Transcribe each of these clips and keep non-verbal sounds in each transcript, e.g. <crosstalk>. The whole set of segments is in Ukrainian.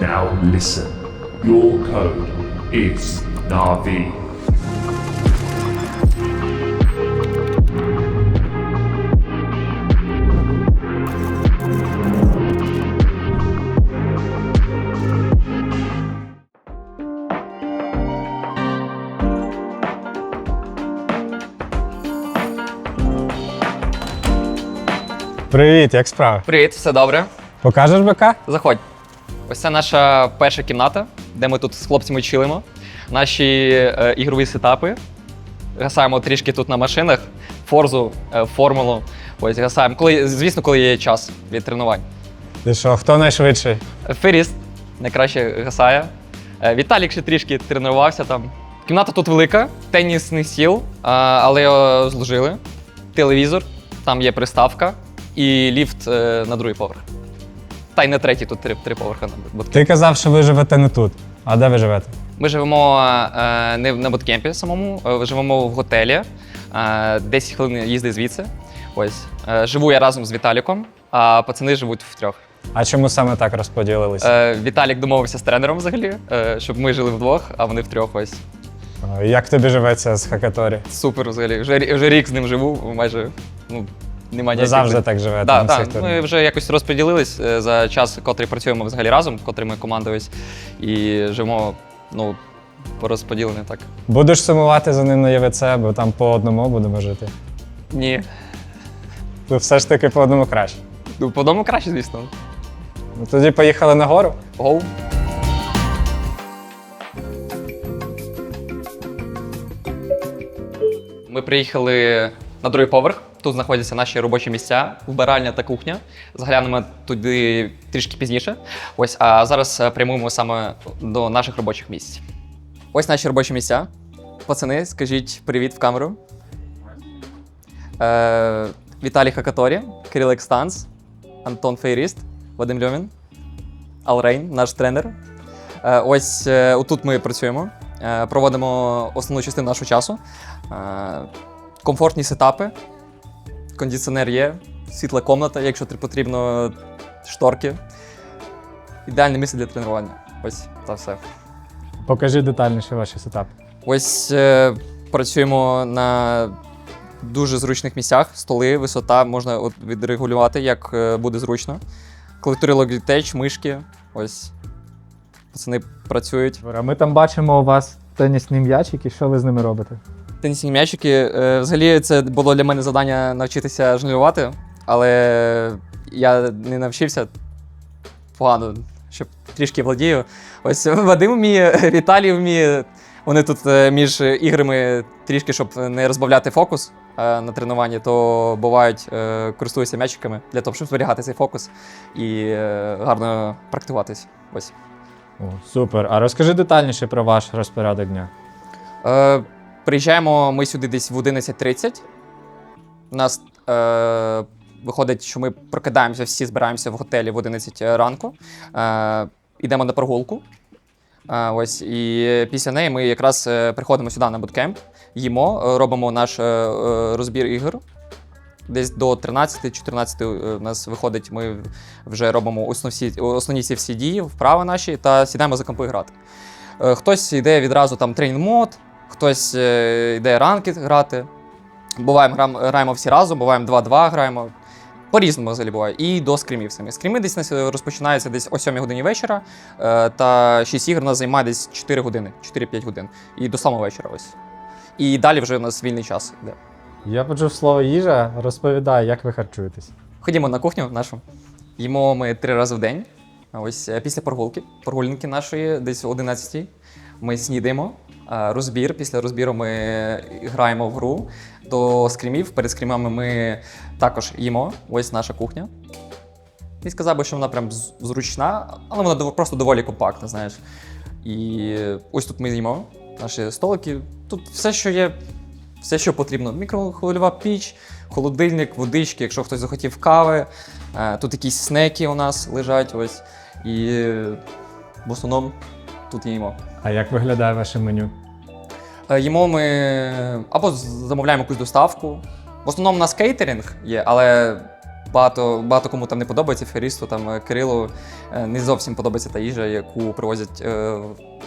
Now listen. Your code is Navi. Привіт, як справи? Привіт, все добре. Покажеш БК? Заходь. Ось це наша перша кімната, де ми тут з хлопцями чилимо. Наші е, ігрові сетапи. Гасаємо трішки тут на машинах, форзу, е, формулу. Ось гасаємо. Коли, звісно, коли є час від тренувань. Ти що, хто найшвидший? Феріст найкраще гасає. Е, Віталік ще трішки тренувався там. Кімната тут велика, тенісний стіл, а, але його зложили. Телевізор, там є приставка і ліфт е, на другий поверх. Та й на третій тут три, три поверхи на буткемпі. Ти казав, що ви живете не тут. А де ви живете? Ми живемо е, не на буткемпі самому, е, живемо в готелі. Е, 10 хвилин їзди звідси. Ось. Е, живу я разом з Віталіком, а пацани живуть втрьох. А чому саме так розподілилися? Е, Віталік домовився з тренером взагалі, е, щоб ми жили вдвох, а вони втрьох. Ось. Е, Як тобі живеться з хакаторі? Супер взагалі. Вже, рі- вже рік з ним живу, майже ну, немає Ви завжди так живете Да, на да, цих ми вже якось розподілились е, за час, котрий працюємо взагалі разом, котрий ми командуємось, і живемо ну, порозподілені так. Будеш сумувати за ним на ЄВЦ, бо там по одному будемо жити. Ні. То все ж таки по одному краще. Ну, по дому краще, звісно. Ну, тоді поїхали на гору. Гоу. Ми приїхали на другий поверх. Тут знаходяться наші робочі місця, вбиральня та кухня. Заглянемо туди трішки пізніше. Ось, а зараз е, прямуємо саме до наших робочих місць. Ось наші робочі місця. Пацани, скажіть привіт в камеру. Е, Віталій Хакаторі, Кирил Екстанс, Антон Фейріст, Вадим Льомін. Алрейн, наш тренер. Е, Ось е, отут ми працюємо, е, проводимо основну частину нашого часу. Е, Комфортні сетапи, кондиціонер є, світла комната, якщо потрібно, шторки. Ідеальне місце для тренування. Ось та все. Покажи детальніше ваші сетапи. Ось е, працюємо на дуже зручних місцях. Столи, висота можна от відрегулювати, як е, буде зручно. Клавіатури Logitech, мишки. Ось. Пацани працюють. А ми там бачимо у вас тенісні м'ячики, що ви з ними робите? Тенісні м'ячики. Е, взагалі, це було для мене завдання навчитися жонглювати, але я не навчився погано, щоб трішки владію. Ось Вадим вміє, <laughs> Віталій вміє. Вони тут е, між іграми трішки, щоб не розбавляти фокус е, на тренуванні, то бувають користуються м'ячиками для того, щоб зберігати цей фокус і гарно практикуватись. Ось. О, супер. А розкажи детальніше про ваш розпорядок дня. Е, приїжджаємо ми сюди десь в 11.30. У нас е, виходить, що ми прокидаємося, всі збираємося в готелі в 11 ранку. Е, йдемо на прогулку. Е, ось, і після неї ми якраз е, приходимо сюди на буткемп, їмо, е, робимо наш е, е, розбір ігор. Десь до 13-14 у нас виходить, ми вже робимо основні, основні всі дії, вправи наші, та сідаємо за компи грати. Е, Хтось йде відразу там тренінг мод, хтось е, йде ранки грати. Буваємо граємо всі разом, буваємо 2-2 граємо. По-різному взагалі буває. І до скрімів самі. Скріми десь е, розпочинаються десь о 7 годині вечора, е, та 6 ігор у нас займає десь 4 години, 4-5 годин. І до самого вечора ось. І далі вже у нас вільний час йде. Я почув слово їжа. Розповідай, як ви харчуєтесь. Ходімо на кухню нашу. Їмо ми три рази в день. Ось після прогулки, прогулянки нашої, десь о 11 ми снідаємо. А, Розбір. Після розбіру ми граємо в гру. До скрімів. Перед скрімами ми також їмо. Ось наша кухня. І сказав би, що вона прям зручна, але вона просто доволі компактна, знаєш. І ось тут ми їмо наші столики. Тут все, що є, все, що потрібно. Мікрохвильова піч, холодильник, водички, якщо хтось захотів кави. Е, Тут якісь снеки у нас лежать ось. І е, в основному тут їмо. А як виглядає ваше меню? Е, Їмо ми або замовляємо якусь доставку. В основному у нас кейтеринг є, але багато, багато кому там не подобається, Ферісту, там е, Кирилу е, не зовсім подобається та їжа, яку привозять е,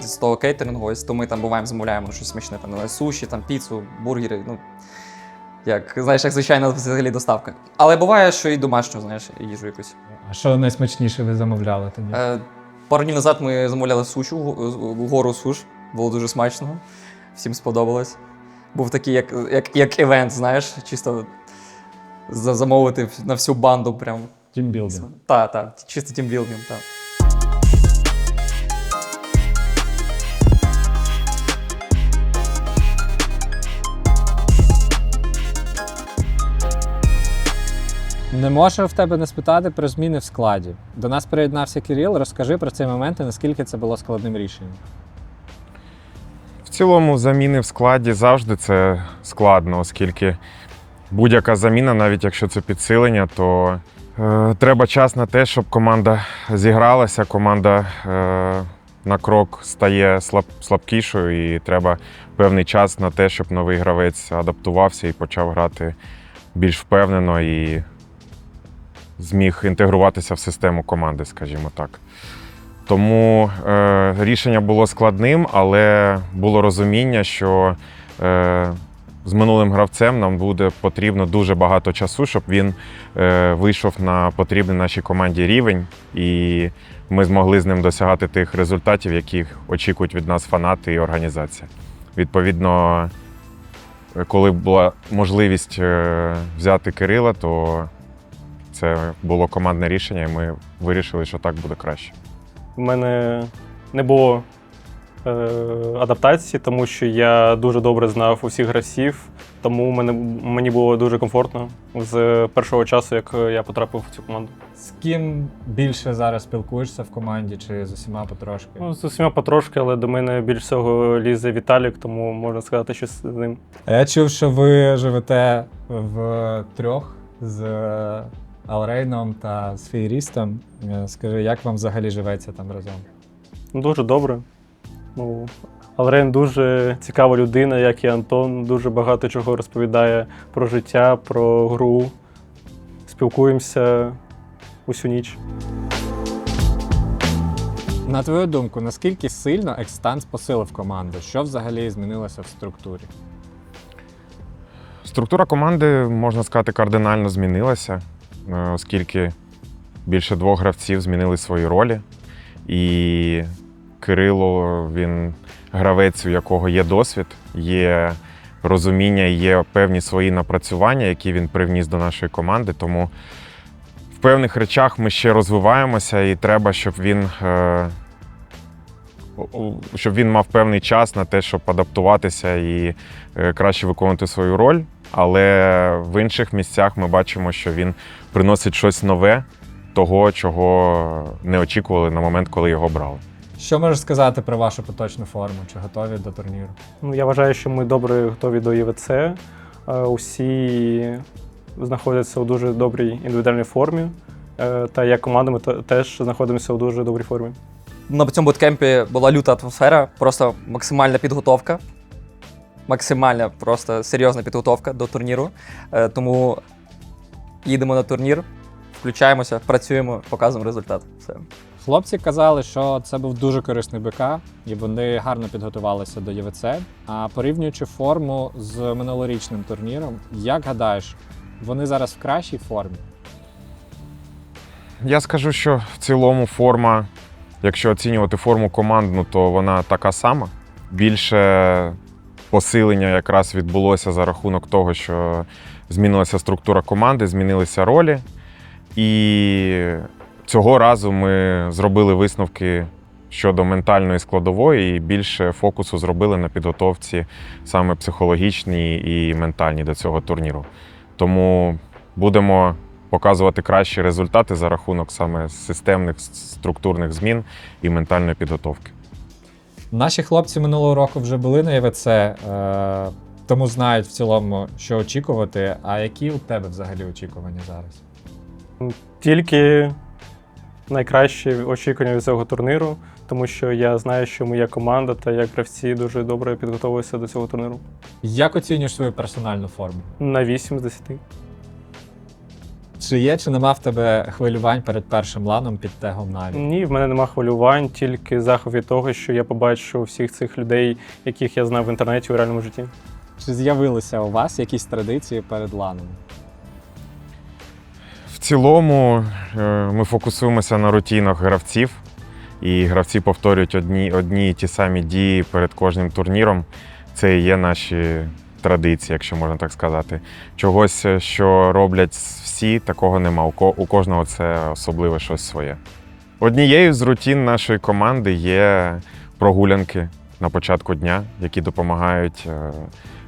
з того кейтерингу. Ось то ми там буваємо, замовляємо щось смачне, там суші, там піцу, бургери. Ну, як, знаєш, як звичайна взагалі доставка. Але буває, що і домашню, знаєш, їжу якусь. А що найсмачніше ви замовляли тоді? Е, пару днів назад ми замовляли сушу, гору суш. Було дуже смачно. Всім сподобалось. Був такий, як, як, як івент, знаєш, чисто замовити на всю банду прям. Тімбілдинг. Так, так, чисто тімбілдинг, так. Не можу в тебе не спитати про зміни в складі. До нас приєднався Кирил. Розкажи про цей момент і наскільки це було складним рішенням. В цілому, заміни в складі завжди це складно, оскільки будь-яка заміна, навіть якщо це підсилення, то е, треба час на те, щоб команда зігралася, команда е, на крок стає слаб, слабкішою, і треба певний час на те, щоб новий гравець адаптувався і почав грати більш впевнено і зміг інтегруватися в систему команди, скажімо так. Тому е, рішення було складним, але було розуміння, що е, з минулим гравцем нам буде потрібно дуже багато часу, щоб він е, вийшов на потрібний нашій команді рівень, і ми змогли з ним досягати тих результатів, яких очікують від нас фанати і організація. Відповідно, е, коли була можливість е, взяти Кирила, то це було командне рішення, і ми вирішили, що так буде краще. У мене не було е, адаптації, тому що я дуже добре знав усіх гравців, тому мене, мені було дуже комфортно з першого часу, як я потрапив в цю команду. З ким більше зараз спілкуєшся в команді чи з усіма потрошки? Ну, з усіма потрошки, але до мене більш всього лізе Віталік, тому можна сказати, що з ним. А Я чув, що ви живете в трьох з Алрейном та з Феєрістом. Е, Скажи, як вам взагалі живеться там разом? Ну, Дуже добре. Ну, Алрен дуже цікава людина, як і Антон. Дуже багато чого розповідає про життя, про гру. Спілкуємося усю ніч. На твою думку, наскільки сильно екстанс посилив команду? Що взагалі змінилося в структурі? Структура команди, можна сказати, кардинально змінилася, оскільки більше двох гравців змінили свої ролі. І Кирило, він гравець, у якого є досвід, є розуміння, є певні свої напрацювання, які він привніс до нашої команди. Тому в певних речах ми ще розвиваємося, і треба, щоб він. е, Щоб він мав певний час на те, щоб адаптуватися і е, краще виконувати свою роль. Але в інших місцях ми бачимо, що він приносить щось нове, того, чого не очікували на момент, коли його брали. Що можеш сказати про вашу поточну форму? Чи готові до турніру? Ну, я вважаю, що ми добре готові до ЄВЦ. Е, Усі знаходяться у дуже добрій індивідуальній формі. Е, Та як команда ми теж знаходимося у дуже добрій формі. На цьому буткемпі була люта атмосфера, просто максимальна підготовка. Максимальна, просто серйозна підготовка до турніру. Е, тому їдемо на турнір, включаємося, працюємо, показуємо результат. Все. Хлопці казали, що це був дуже корисний БК, і вони гарно підготувалися до ЄВЦ. А порівнюючи форму з минулорічним турніром, як гадаєш, вони зараз в кращій формі? Я скажу, що в цілому форма, якщо оцінювати форму командну, то вона така сама. Більше посилення якраз відбулося за рахунок того, що змінилася структура команди, змінилися ролі. І цього разу ми зробили висновки щодо ментальної складової і більше фокусу зробили на підготовці саме психологічній і ментальній до цього турніру. Тому будемо показувати кращі результати за рахунок саме системних структурних змін і ментальної підготовки. Наші хлопці минулого року вже були на ЄВЦ, е, тому знають в цілому, що очікувати. А які у тебе взагалі очікування зараз? Тільки найкращі очікування від цього турніру, тому що я знаю, що моя команда та як гравці дуже добре підготовилися до цього турніру. Як оцінюєш свою персональну форму? На 8 з 10. Чи є, чи нема в тебе хвилювань перед першим ланом під тегом Наві? Ні, в мене нема хвилювань, тільки захов від того, що я побачу всіх цих людей, яких я знав в інтернеті у реальному житті. Чи з'явилися у вас якісь традиції перед ланом? В цілому е, ми фокусуємося на рутінах гравців, і гравці повторюють одні, одні і ті самі дії перед кожним турніром. Це і є наші традиції, якщо можна так сказати. Чогось, е, що роблять всі, такого нема. У кожного це особливе щось своє. Однією з рутін нашої команди є прогулянки на початку дня, які допомагають е,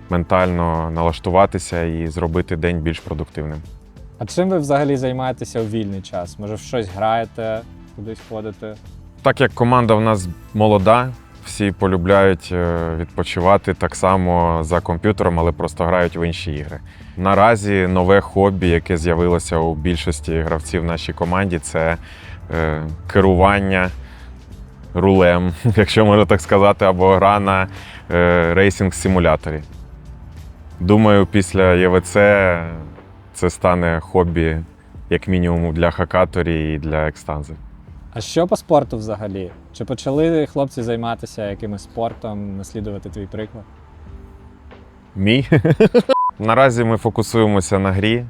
ментально налаштуватися і зробити день більш продуктивним. А чим ви взагалі займаєтеся у вільний час? Може, в щось граєте, кудись ходите? Так як команда в нас молода, всі полюбляють е, відпочивати так само за комп'ютером, але просто грають в інші ігри. Наразі нове хобі, яке з'явилося у більшості гравців в нашій команді, це е, керування рулем, <laughs> якщо можна так сказати, або гра на е, рейсинг-симуляторі. Думаю, після ЄВЦ це стане хобі, як мінімум, для хакаторі і для екстанзи. А що по спорту взагалі? Чи почали хлопці займатися якимось спортом, наслідувати твій приклад? Мій. <laughs> Наразі ми фокусуємося на грі.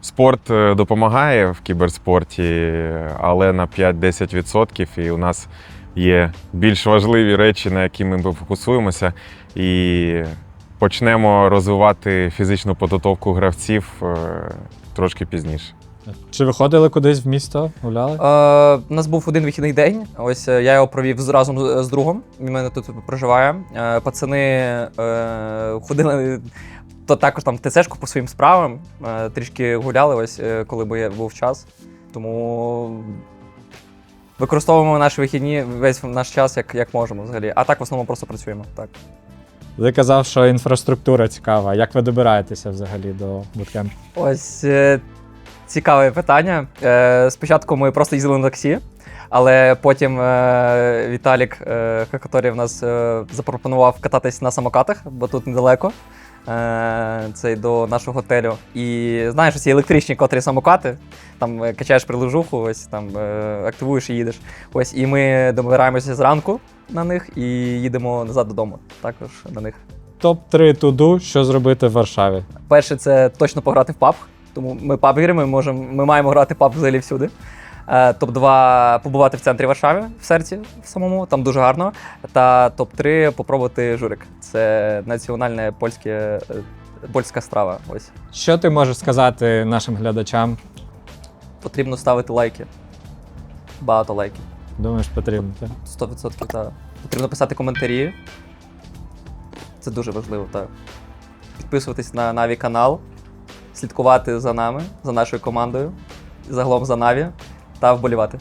Спорт е, допомагає в кіберспорті, але на 5-10%. І у нас є більш важливі речі, на які ми фокусуємося. І почнемо розвивати фізичну підготовку гравців е, трошки пізніше. Чи виходили кудись в місто? Гуляли? Е, у нас був один вихідний день. Ось е, я його провів разом з, з другом. Він мене тут проживає. Е, пацани е, ходили то також там ТЦшку по своїм справам. Е, трішки гуляли, ось е, коли був час. Тому використовуємо наші вихідні весь наш час як, як можемо взагалі. А так в основному просто працюємо. Так. Ти казав, що інфраструктура цікава. Як ви добираєтеся взагалі до буткемпу? Ось е, цікаве питання. Е, спочатку ми просто їздили на таксі, але потім е, Віталік е, в нас е, запропонував кататись на самокатах, бо тут недалеко. Е, це до нашого готелю. І знаєш, ці електричні котрі самокати, там е, качаєш прилежуху, ось там е, активуєш і їдеш. Ось, і ми добираємося зранку на них і їдемо назад додому. Також на них. Топ-3 туду, що зробити в Варшаві. Перше, це точно пограти в паб. Тому ми паб ми можемо, ми маємо грати паб взагалі всюди. Е, Топ-2 побувати в центрі Варшави, в серці в самому, там дуже гарно. Та топ-3 попробувати журик. Це національне польське, е, польська страва. Ось. Що ти можеш сказати нашим глядачам? Потрібно ставити лайки. Багато лайків. Думаєш, потрібно? так? 100% так. Потрібно писати коментарі. Це дуже важливо, так. Підписуватись на Наві канал, слідкувати за нами, за нашою командою, загалом за Наві та вболівати.